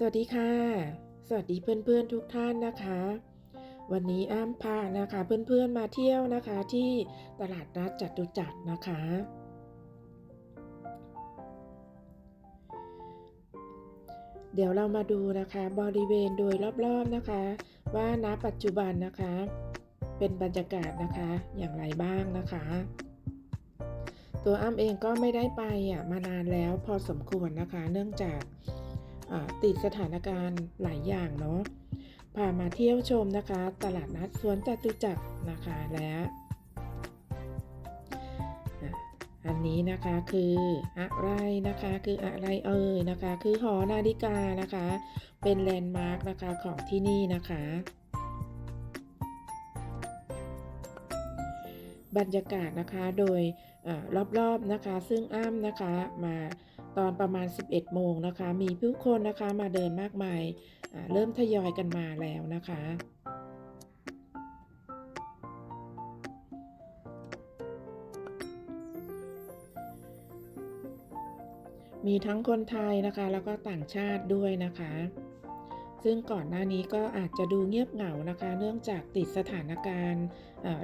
สวัสดีค่ะ สวัสดีเพื่อนๆทุกท่านนะคะ วันนี้อ้ำพานะคะเพื่อนๆมาเที่ยวนะคะที่ตลาดนัดจตุจักรนะคะ เดี๋ยวเรามาดูนะคะบริเวณโดยรอบๆนะคะ ว่าณปัจจุบันนะคะ เป็นบรรยากาศนะคะอย่างไรบ้างนะคะ ตัวอ้ำเองก็ไม่ได้ไปอะมานานแล้วพอสมควรนะคะ เนื่องจาก ติดสถานการณ์หลายอย่างเนาะพามาเที่ยวชมนะคะ ตลาดนัดสวนจตุจักรนะคะและอันนี้นะคะคืออะไรนะคะคืออะไรเอ่ยนะคะ คือหอนาฬิกานะคะ เป็นแลนด์มาร์กนะคะของที่นี่นะคะ บรรยากาศนะคะโดยอรอบๆนะคะ ซึ่งอ้ำนะคะมาตอนประมาณ 11 โมงนะคะ มีผู้คนนะคะมาเดินมากมายเริ่มทยอยกันมาแล้วนะคะมีทั้งคนไทยนะคะ แล้วก็ต่างชาติด้วยนะคะ ซึ่งก่อนหน้านี้ก็อาจจะดูเงียบเหงานะคะ เนื่องจากติดสถานการณ์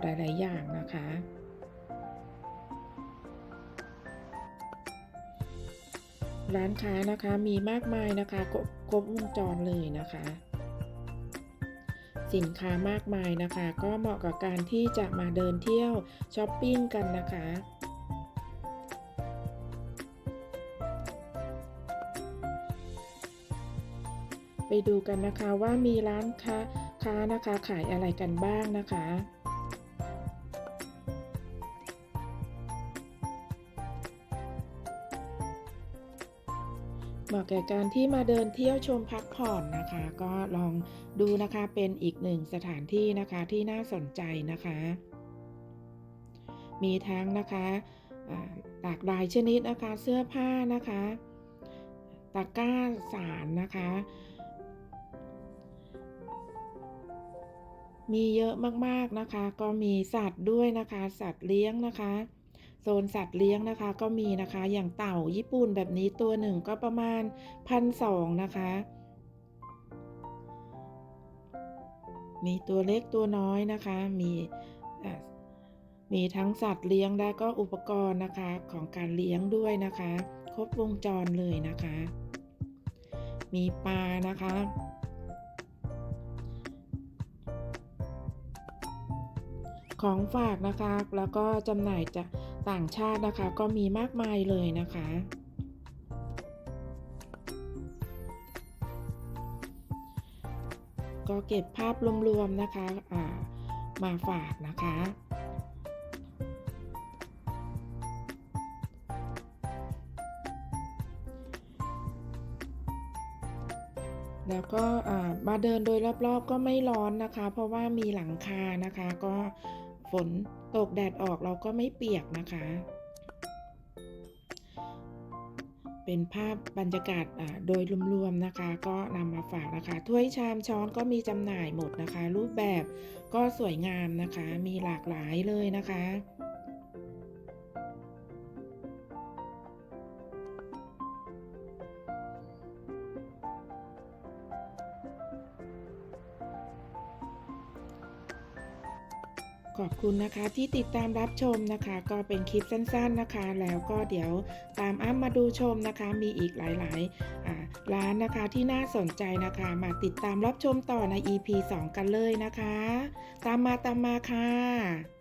หลาย ๆ อย่างนะคะร้านค้านะคะมีมากมายนะคะครบวงจรเลยนะคะ สินค้ามากมายนะคะ ก็เหมาะกับการที่จะมาเดินเที่ยวช้อปปิ้งกันนะคะ ดูกันนะคะว่ามีร้านค้าค้านะคะขายอะไรกันบ้างนะคะเหมาะแก่การที่มาเดินเที่ยวชมพักผ่อนนะคะ ก็ลองดูนะคะเป็นอีกหนึ่งสถานที่นะคะที่น่าสนใจนะคะ มีทั้งนะคะอ่าหลากหลายชนิดนะคะเสื้อผ้านะคะตะกร้าสารนะคะ มีเยอะมากๆนะคะ ก็มีสัตว์ด้วยนะคะ สัตว์เลี้ยงนะคะ โซนสัตว์เลี้ยงนะคะ ก็มีนะคะ อย่างเต่าญี่ปุ่นแบบนี้ตัวหนึ่งก็ประมาณพันสองนะคะ มีตัวเล็กตัวน้อยนะคะ มีมีทั้งสัตว์เลี้ยงและก็อุปกรณ์นะคะของการเลี้ยงด้วยนะคะ ครบวงจรเลยนะคะ มีปลานะคะ ของฝากนะคะ แล้วก็จำหน่ายจากต่างชาตินะคะ ก็มีมากมายเลยนะคะก็เก็บภาพรวมๆนะคะมาฝากนะคะ แล้วก็มาเดินโดยรอบๆก็ไม่ร้อนนะคะ เพราะว่ามีหลังคานะคะ ก็ ฝนตกแดดออกเราก็ไม่เปียกนะคะ เป็นภาพบรรยากาศอ่าโดยรวมๆนะคะ ก็นำมาฝากนะคะ ถ้วยชามช้อนก็มีจำหน่ายหมดนะคะ รูปแบบก็สวยงามนะคะ มีหลากหลายเลยนะคะ ขอบคุณนะคะที่ติดตามรับชมนะคะ ก็เป็นคลิปสั้นๆนะคะ แล้วก็เดี๋ยวตามอ้ำมาดูชมนะคะ มีอีกหลายๆร้านนะคะที่น่าสนใจนะคะ มาติดตามรับชมต่อใน EP 2 กันเลยนะคะ ตามมาตามมาค่ะ